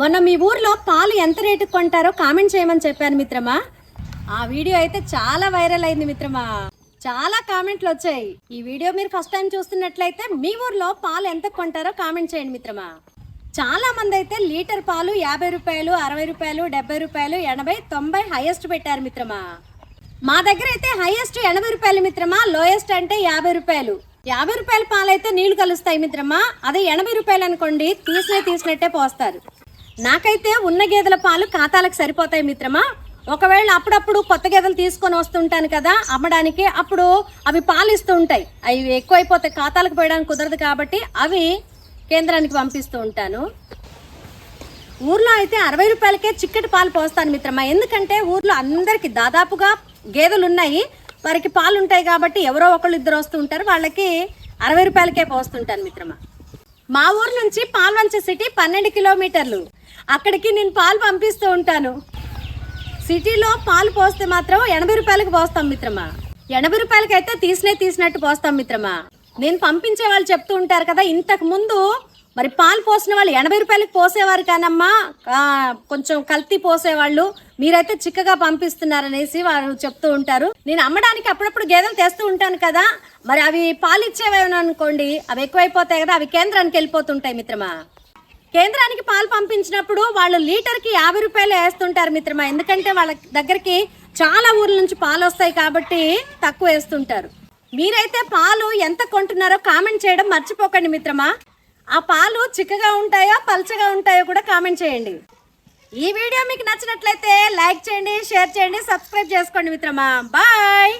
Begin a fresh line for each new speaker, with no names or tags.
మొన్న మీ ఊర్లో పాలు ఎంత రేటుకి కొంటారో కామెంట్ చేయమని చెప్పాను మిత్రమా. ఆ వీడియో అయితే చాలా వైరల్ అయింది మిత్రమా. చాలా కామెంట్లు వచ్చాయి. ఈ వీడియో మీరు ఫస్ట్ టైం చూస్తున్నట్లయితే మీ ఊర్లో పాలు ఎంత కొంటారో కామెంట్ చేయండి మిత్రమా. చాలా మంది అయితే లీటర్ పాలు యాభై రూపాయలు అరవై రూపాయలు డెబ్బై రూపాయలు ఎనభై తొంభై హైయెస్ట్ పెట్టారు మిత్రమా. మా దగ్గర అయితే హైయెస్ట్ ఎనభై రూపాయలు మిత్రమా లోయెస్ట్ అంటే యాభై రూపాయలు. యాభై రూపాయల పాలు అయితే నీళ్ళు కలుస్తాయి మిత్రమా. అదే ఎనభై రూపాయలు అనుకోండి తీసినే తీసినట్టే పోస్తారు. నాకైతే ఉన్న గేదెల పాలు ఖాతాలకు సరిపోతాయి మిత్రమా? ఒకవేళ అప్పుడప్పుడు కొత్త గేదెలు తీసుకొని వస్తుంటాను కదా అమ్మడానికి అప్పుడు అవి పాలు ఇస్తూ ఉంటాయి. అవి ఎక్కువైపోతే ఖాతాలకు పోయడానికి కుదరదు కాబట్టి అవి కేంద్రానికి పంపిస్తూ ఉంటాను. ఊర్లో అయితే అరవై రూపాయలకే చిక్కటి పాలు పోస్తాను మిత్రమా. ఎందుకంటే ఊర్లో అందరికి దాదాపుగా గేదెలు ఉన్నాయి వారికి పాలు ఉంటాయి కాబట్టి ఎవరో ఒకళ్ళు ఇద్దరు వస్తూ ఉంటారు వాళ్ళకి అరవై రూపాయలకే పోస్తుంటాను మిత్రమా. మా ఊరు నుంచి పాల్వంచ సిటీ పన్నెండు కిలోమీటర్లు. అక్కడికి నేను పాలు పంపిస్తూ ఉంటాను. సిటీలో పాలు పోస్తే మాత్రం ఎనభై రూపాయలకు పోస్తాం మిత్రమా? ఎనభై రూపాయలకైతే తీసినే తీసినట్టు పోస్తాం మిత్రమా? నేను పంపించే వాళ్ళు చెప్తూ ఉంటారు కదా ఇంతకు ముందు మరి పాలు పోసిన వాళ్ళు ఎనభై రూపాయలకి పోసేవారు కానమ్మా. కొంచెం కల్తీ పోసేవాళ్ళు. మీరైతే చిక్కగా పంపిస్తున్నారనేసి వారు చెప్తూ ఉంటారు. నేను అమ్మడానికి అప్పుడప్పుడు గేదెలు తెస్తూ ఉంటాను కదా. మరి అవి పాలు ఇచ్చేవేమో అనుకోండి. అవి ఎక్కువైపోతాయి కదా. అవి కేంద్రానికి వెళ్ళిపోతుంటాయి మిత్రమా. కేంద్రానికి పాలు పంపించినప్పుడు వాళ్ళు లీటర్కి యాభై రూపాయలు వేస్తుంటారు మిత్రమా. ఎందుకంటే వాళ్ళ దగ్గరికి చాలా ఊర్ల నుంచి పాలు వస్తాయి కాబట్టి తక్కువ వేస్తుంటారు. మీరైతే పాలు ఎంత కొంటున్నారో కామెంట్ చేయడం మర్చిపోకండి మిత్రమా. ఆ పాలు చిక్కగా ఉంటాయో పల్చగా ఉంటాయో కూడా కామెంట్ చేయండి. ఈ వీడియో మీకు నచ్చినట్లయితే లైక్ చేయండి షేర్ చేయండి సబ్స్క్రైబ్ చేసుకోండి మిత్రమా. బాయ్!